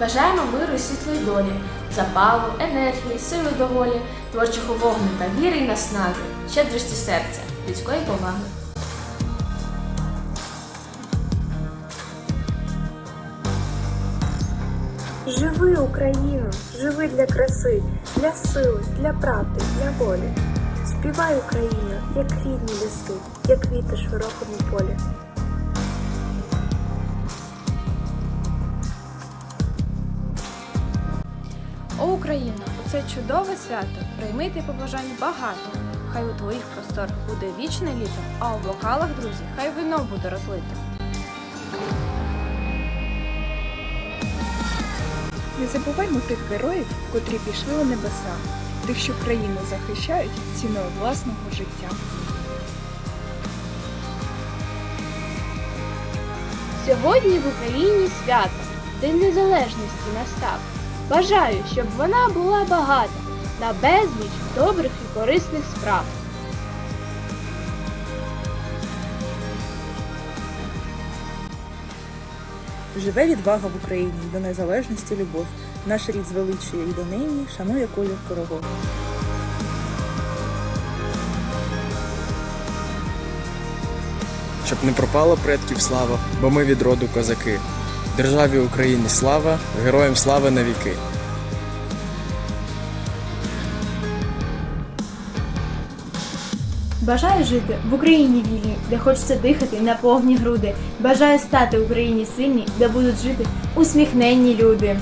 Бажаємо миру і світлої долі, запалу, енергії, сили до волі, творчого та віри і наснаги, щедрості серця, людської поваги. Живи Україну, живи для краси, для сили, для правди, для волі. Співай Україна, як рідні ліси, як квіти в широкому полі. О Україно, у це чудове свято прийми ти побажань багато. Хай у твоїх просторах буде вічне літо, а у бокалах, друзі, хай вино буде розлите. Не забуваймо тих героїв, котрі пішли у небеса, тих, що країну захищають ціною власного життя. Сьогодні в Україні свято, День Незалежності настав. Бажаю, щоб вона була багата на безліч добрих і корисних справ. Живе відвага в Україні, до незалежності любов. Наш рід звеличує і донині шанує колір корогов. щоб не пропала предків слава, бо ми від роду козаки. Державі Україні слава, героям слава навіки. Бажаю жити в Україні вільній, де хочеться дихати на повні груди. Бажаю стати в Україні сильній, де будуть жити усміхненні люди.